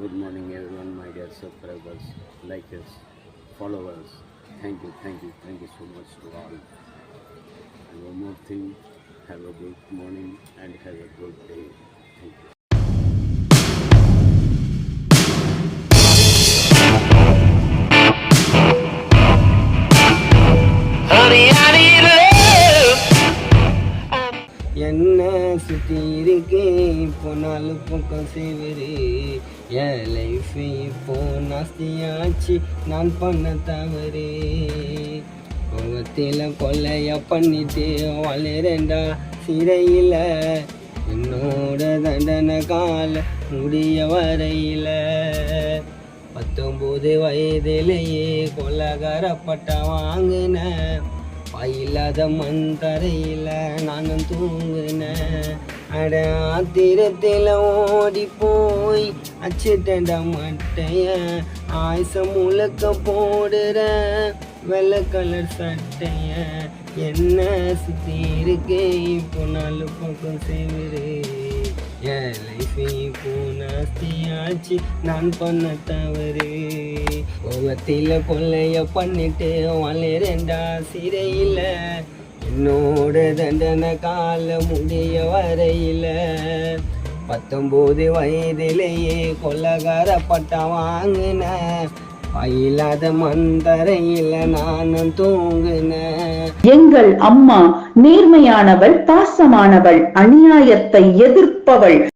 Good morning, everyone, my dear subscribers, likers, followers. Thank you, thank you, thank you so much to all. And one more thing, have a good morning and have a good day. Thank you. என்ன சுத்தி இப்போ நாலு பக்கம் சேவரு. என் life இப்போ நாஸ்தியாச்சு நான் பண்ண தவறு. கோவத்தில் கொள்ளைய பண்ணிட்டு வளரண்டா சிறையில். என்னோட தண்டனை கால முடிய வரையில். பத்தொம்போது வயதிலேயே கொலகாரப்பட்ட வாங்கின வாயில்லாத மண் தரையில் நானும் தூங்குனேன் அட ஆத்திரத்தில் ஓடி போய் அச்சிட்டண்ட மட்டைய. ஆயுசம் முழுக்க போடுற வெள்ளை கலர் சட்டைய. என்ன சுத்தி இருக்கே இப்போ நாலு பக்கம் சேவிரு. என் லைஃப் இப்போ நாஸ்தியாச்சு நான் பண்ண தவறு. கோபத்தில் கொள்ளைய பண்ணிட்டு வளரண்டா சிறையில். என்னோட தண்டனை கால முடிய வரையில். பத்தொம்போது வயதிலேயே கொள்ளகார பட்டா வாங்கின. பயிலாத மந்தரையில் நானும் தூங்கினேன் எங்கள் அம்மா நேர்மையானவள் பாசமானவள் அநியாயத்தை எதிர்ப்பவள்.